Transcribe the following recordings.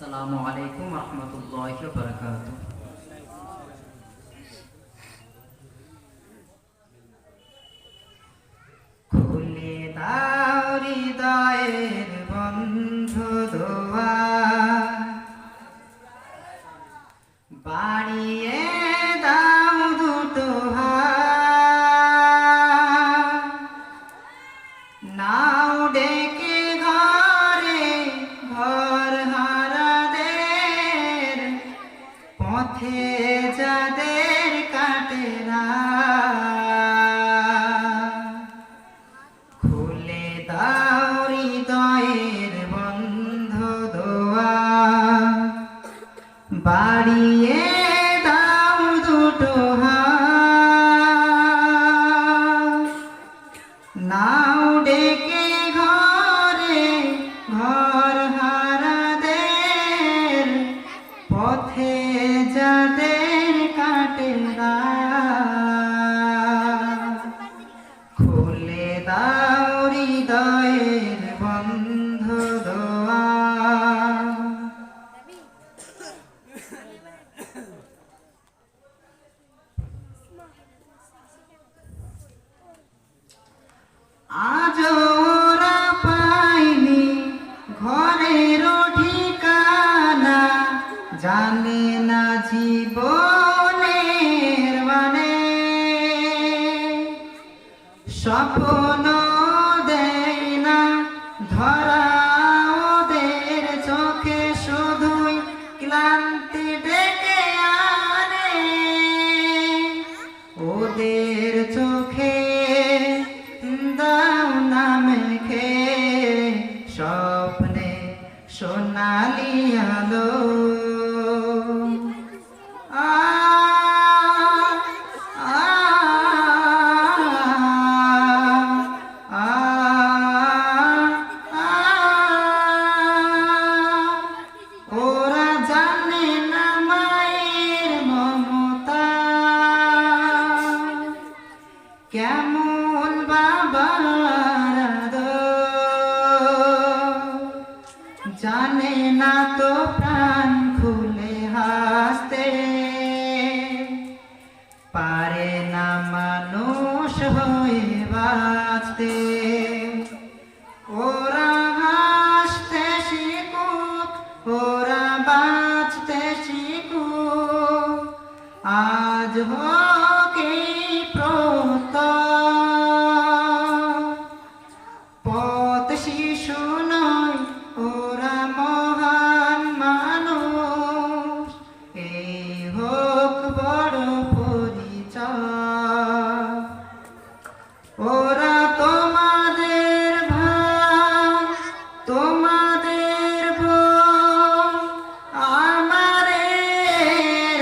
আসসালামু আলাইকুম الله وبركاته খুলে দাও হৃদয়ের বন্ধ দোয়া বাড়িয়ে বাড়িয়ে দাও দুটো নাও ডেকে ঘরে, ঘর হারাদের পথে যাদের কাটে না খুলে দাও হৃদয়ের ওদের চোখে দাও না মেখে স্বপ্নে সোনালি আলো। কেমন বাবার। জানে না তো প্রাণ খুলে হাসতে। পারে না মানুষ হয়ে বাঁচতে। ওরা হাসতে শিখুক, ওরা বাঁচতে শিখুক। আজ হোক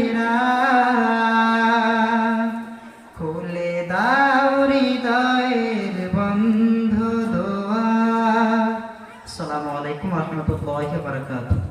কাটেরা খুলে দাও হৃদয়ের বন্ধ দোয়া। আসসালামু আলাইকুম রহমতুল্লাহ বারকাতুহ।